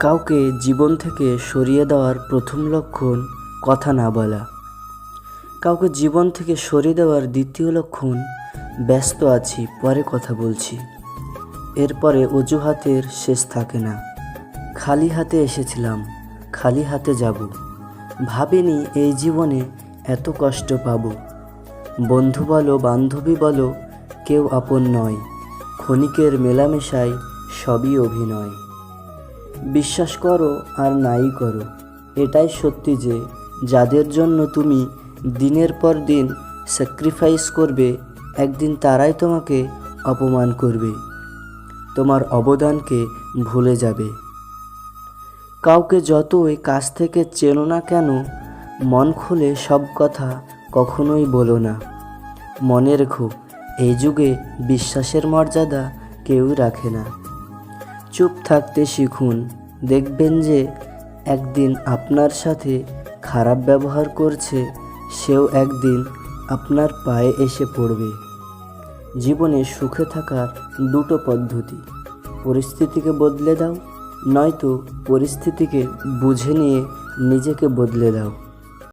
কাউকে জীবন থেকে সরিয়ে দেওয়ার প্রথম লক্ষণ কথা না বলা। কাউকে জীবন থেকে সরিয়ে দেওয়ার দ্বিতীয় লক্ষণ, ব্যস্ত আছি, পরে কথা বলছি। এরপরে অজুহাতের শেষ থাকে না। খালি হাতে এসেছিলাম, খালি হাতে যাব। ভাবিনি এই জীবনে এত কষ্ট পাবো। বন্ধু বলো, বান্ধবী বলো, কেউ আপন নয়। ক্ষণিকের মেলামেশায় সবই অভিনয়। বিশ্বাস করো আর নাই করো। এটাই সত্যি যে, যাদের জন্য তুমি দিনের পর দিন স্যাক্রিফাইস করবে, একদিন তারাই তোমাকে অপমান করবে। তোমার অবদানকে ভুলে যাবে। কাউকে যতই কাছ থেকে চেনো না কেন, মন খুলে সব কথা কখনোই বলো না। মনে রেখো, এই যুগে বিশ্বাসের মর্যাদা কেউ রাখে না। চুপ থাকতে শিখুন। দেখবেন যে একদিন আপনার সাথে খারাপ ব্যবহার করছে, সেও একদিন আপনার পায়ে এসে পড়বে। জীবনে সুখে থাকার দুটো পদ্ধতি। পরিস্থিতিকে বদলে দাও, নয়তো পরিস্থিতিকে বুঝে নিয়ে নিজেকে বদলে দাও।